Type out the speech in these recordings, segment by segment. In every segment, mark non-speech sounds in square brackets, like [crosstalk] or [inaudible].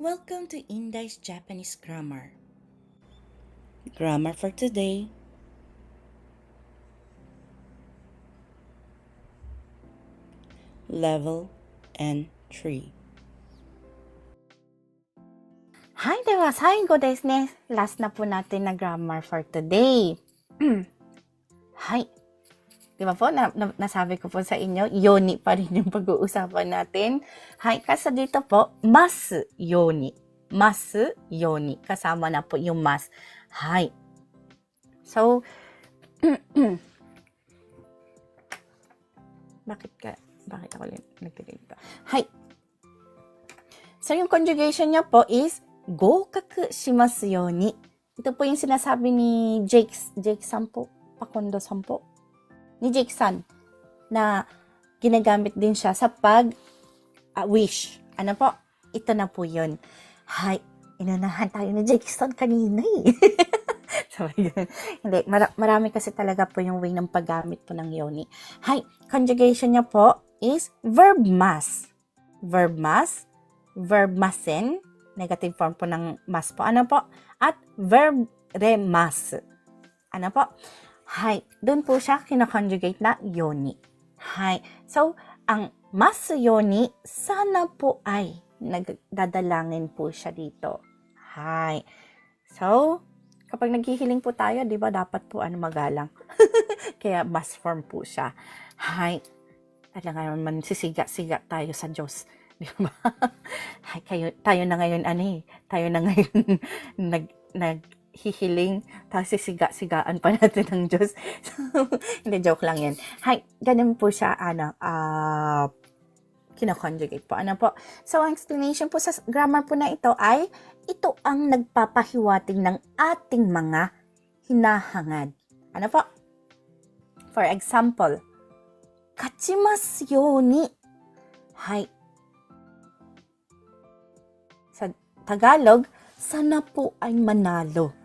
Welcome to Indai's Japanese Grammar. Grammar for today. Level N3. はい、では最後ですね。last na po natin na grammar for today. はい。 Di ba po, na, na, nasabi ko po sa inyo, yoni pa rin yung pag-uusapan natin. Hi, kasa dito po, mas yoni. Mas yoni. Kasama na po yung mas. Hi. So, [clears throat] bakit ka, bakit ako nagtigay dito? Hi. So, yung conjugation niya po is, gokaku shimasu yoni. Ito po yung sinasabi ni Jake, Jake Sampo, Pakondo Sampo ni Jake na ginagamit din siya sa pag ah, wish. Ano po? Ito na po yun. Hay, inunahan tayo ni Jake kanina eh. [laughs] Ganun. Hindi, mara- marami kasi talaga po yung way ng paggamit po ng yoni. Hay, conjugation niya po is verb mas. Verb mas, verb masen, negative form po ng mas po. Ano po? At verb remas. Ano po? Hay. Doon po siya kinakonjugate na yoni. Hay. So, ang mas yoni, sana po ay nagdadalangin po siya dito. Hay. So, kapag naghihiling po tayo, di ba, dapat po ano magalang. [laughs] Kaya mas form po siya. Hay. Alam nga man, sisiga-siga tayo sa Diyos. [laughs] Di ba? Kayo, tayo na ngayon, ano eh, tayo na ngayon [laughs] nag, naghihiling, tapos sisiga-sigaan pa [laughs] natin ng Diyos. [laughs] Hindi, joke lang yan. Hay, ganun po siya, ano, ah, kinakonjugate po. Ano po? So, ang explanation po sa grammar po na ito ay, ito ang nagpapahiwatig ng ating mga hinahangad. Ano po? For example, kachimasu yo ni. Hay, sa Tagalog, sana po ay manalo.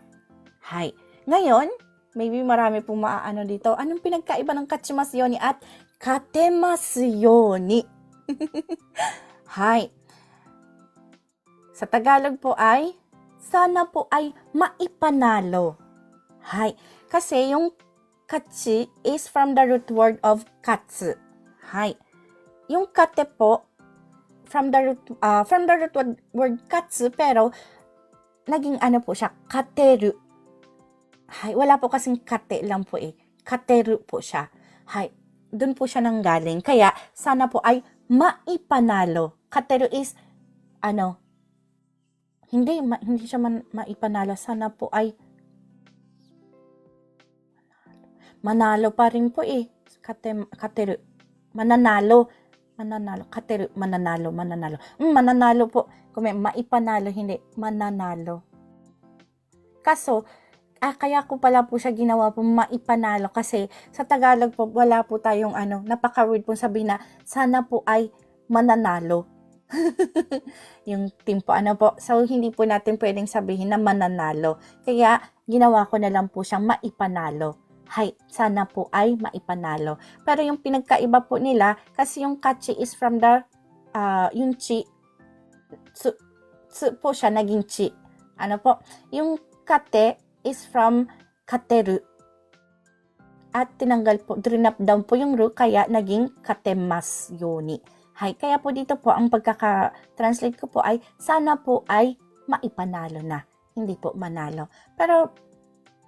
Hay. Ngayon, maybe marami pong maaano dito. Anong pinagkaiba ng kachimasu yoni at katemasu yoni? Hay. [laughs] Sa Tagalog po ay, sana po ay maipanalo. Hay. Kasi yung kachi is from the root word of katsu. Hay. Yung kate po, from the root, ah, from the root word, word katsu, pero naging ano po siya, kateru. Hay, wala po kasing kate lang po eh. Kateru po siya. Hay, dun po siya nanggaling. Kaya, sana po ay maipanalo. Kateru is, ano, hindi, ma- hindi siya man, maipanalo. Sana po ay manalo pa rin po eh. Kate, kateru. Mananalo mananalo. Kateru, mananalo, mananalo. Mm, mananalo po. Kung may maipanalo, hindi. Mananalo. Kaso, ah, kaya ko pala po siya ginawa po maipanalo kasi sa Tagalog po, wala po tayong ano, napaka-weird po sabihin na sana po ay mananalo. [laughs] yung team po, ano po. So, hindi po natin pwedeng sabihin na mananalo. Kaya, ginawa ko na lang po siyang maipanalo hay, sana po ay maipanalo. Pero yung pinagkaiba po nila, kasi yung kachi is from the, ah, yung chi, tsu, tsu po siya, naging chi. Ano po? Yung kate is from kateru. At tinanggal po, drinap down po yung ru, kaya naging katemas yoni. Hay, kaya po dito po, ang pagkaka-translate ko po ay, sana po ay maipanalo na. Hindi po manalo. Pero,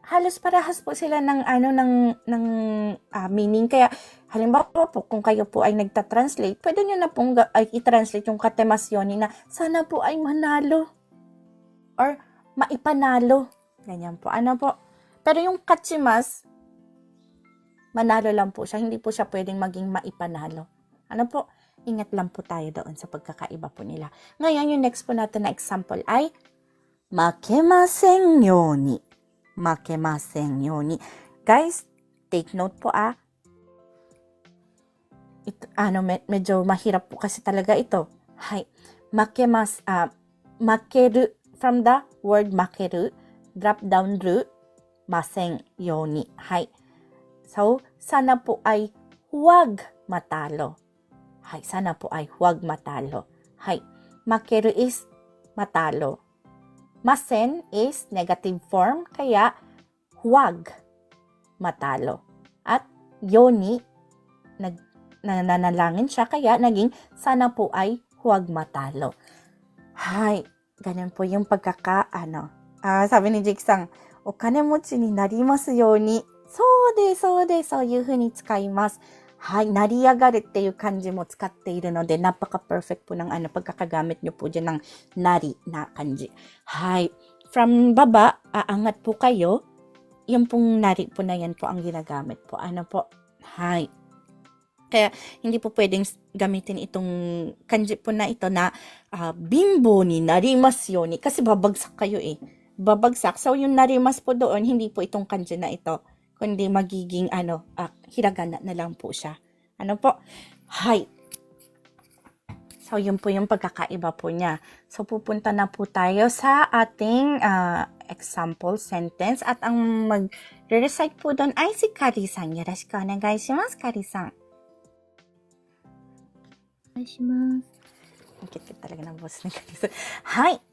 halos parehas po sila ng ano ng ng ah, meaning kaya halimbawa po kung kayo po ay nagta-translate pwede niyo na pong ay i-translate yung katemasyon na sana po ay manalo or maipanalo Ganyan po. Ano po? Pero yung kachimas, manalo lang po siya. Hindi po siya pwedeng maging maipanalo. Ano po? Ingat lang po tayo doon sa pagkakaiba po nila. Ngayon, yung next po natin na example ay makemaseng yoni. Makemaseng yoni. Guys, take note po ah. Ito, ano, med- medyo mahirap po kasi talaga ito. Hi. Makemas, uh, makeru, from the word makeru, drop down ru, maseng yoni. Hay. So, sana po ay huwag matalo. Hay, sana po ay huwag matalo. Hay. Makeru is matalo. Masen is negative form, kaya huwag matalo. At yoni, nag, nananalangin siya, kaya naging sana po ay huwag matalo. Hay, ganun po yung pagkaka, ano. Ah, sabi ni Jake Sang, お金持ちになりますように。そうです、そうです、そういう風に使います。はい、成り上がるっていう漢字も使っているので、napaka-perfect po ng ano, pagkakagamit nyo po dyan ng nari na kanji. Hi. From baba, aangat po kayo. Yung pong nari po na yan po ang ginagamit po. Ano po? Hi. Kaya hindi po pwedeng gamitin itong kanji po na ito na ah, bimbo ni narimasu yoni kasi babagsak kayo eh. babagsak. So, yung narimas po doon, hindi po itong kanji na ito, kundi magiging ano, uh, hiragana na lang po siya. Ano po? Hi. So, yun po yung pagkakaiba po niya. So, pupunta na po tayo sa ating uh, example sentence. At ang mag-recite po doon ay si Kari-san. Yoroshiku onegai shimasu, Kari-san. Onegai shimasu. Ang kit-kit talaga ng boss ni Kari-san. Hi!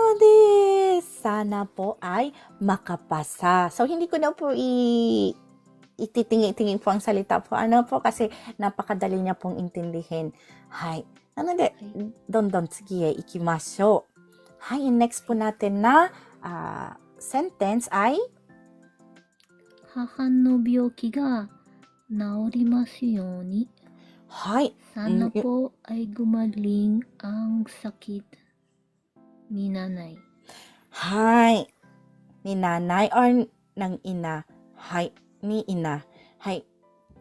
des. Sana po ay makapasa. So, hindi ko na po i ititingi-tingin po ang salita po. Ano po? Kasi napakadali niya pong intindihin. Hay. Ano de, don don sige, ikimashou. Hay, yung next po natin na ah, sentence ay 母の病気が治りますように。 Hay. Sana Mm, y- po ay gumaling ang sakit ni nanay. Hay. Ni nanay or ng ina. Hay. Ni ina. Hay.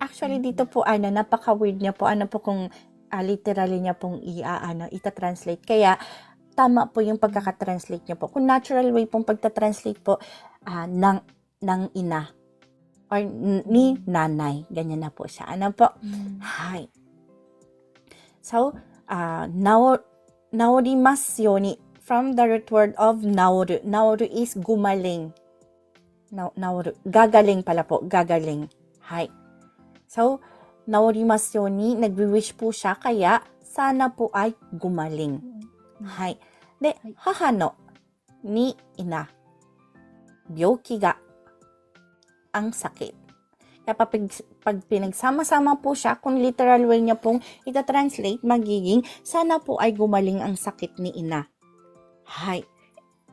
Actually, dito po, ano, napaka-weird niya po. Ano po kung ah, literally niya pong i, ah, ano, ita-translate. Kaya, tama po yung pagkaka-translate niya po. Kung natural way pong pagta-translate po, ah, ng, ng ina. Or ni nanay. Ganyan na po siya. Ano po? Hi. So, uh, nao, naorimasu yoni. From the root word of naoru. Naoru is gumaling. Na, naoru. Gagaling pala po. Gagaling. Hi. So, naorimasu yoni. Nagwi-wish po siya. Kaya, sana po ay gumaling. Hi. De, はい haha no ni ina. Byoki ga ang sakit. Kaya pag, pag pinagsama-sama po siya, kung literal way niya pong ita-translate, magiging sana po ay gumaling ang sakit ni ina. Hay.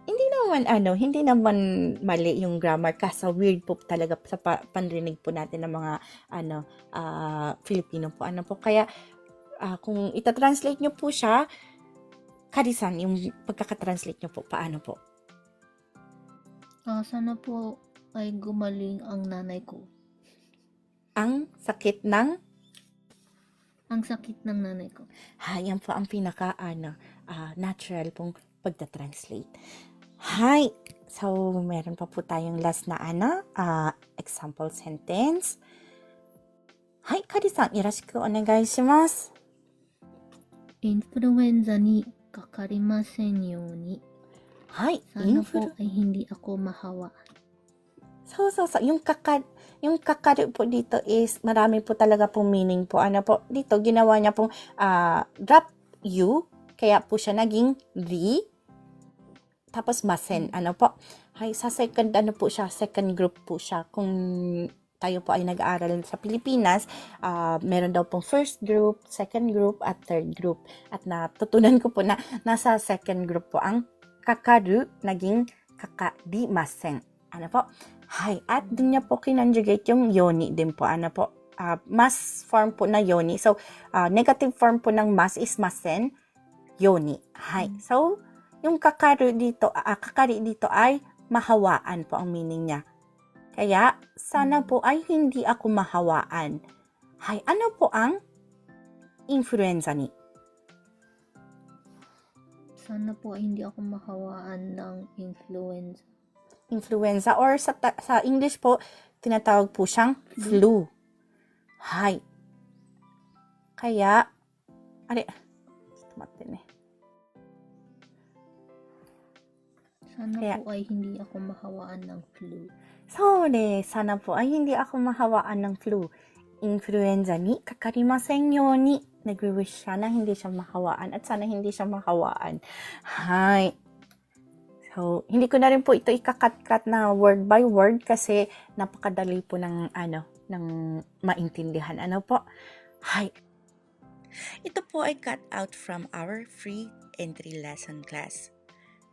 Hindi naman ano, hindi naman mali yung grammar kasi weird po talaga sa pa- panrinig po natin ng mga ano ah, Filipino po. Ano po kaya ah, kung ita-translate niyo po siya, Karisan, yung pagkaka-translate niyo po, paano po? Ah, sana po ay gumaling ang nanay ko. Ang sakit ng Ang sakit ng nanay ko. Ha, yan po ang pinaka ano, ah, natural pong pagta-translate. Hi! So, meron pa po tayong last na ana, uh, example sentence. Hi, Kari-san, yoroshiku onegai shimasu. Influenza ni kakarimasen yoni. Hi, Sana ako mahawa. So, so, yung kakad, yung kakari po dito is, marami po talaga pong meaning po. Ano po, dito, ginawa niya pong uh, drop U, kaya po siya naging the, tapos masen, ano po. Ay, sa second, ano po siya, second group po siya. Kung tayo po ay nag-aaral sa Pilipinas, ah, meron daw pong first group, second group, at third group. At natutunan ko po na nasa second group po ang kakaru, naging kakadimasen. Ano po? Hay, at din niya po kinonjugate yung yoni din po. Ano po? Ah, mas form po na yoni. So, ah, negative form po ng mas is masen, yoni. Hay. Mm. So, yung kakaru dito, ah, kakari dito ay mahawaan po ang meaning niya. Kaya, sana po ay hindi ako mahawaan. Hay, ano po ang influenza ni? Sana po ay hindi ako mahawaan ng influenza. influenza or sa, sa English po, tinatawag po siyang flu. Hay. Kaya, ari, Sana Kaya- po ay hindi ako mahawaan ng flu. So sana po ay hindi ako mahawaan ng flu. Influenza ni kakarimasen yo ni. Nagwi-wish siya na hindi siya mahawaan at sana hindi siya mahawaan. Hay. So, hindi ko na rin po ito ikakat-kat na word by word kasi napakadali po ng ano, ng maintindihan. Ano po? Hay. Ito po ay cut out from our free entry lesson class.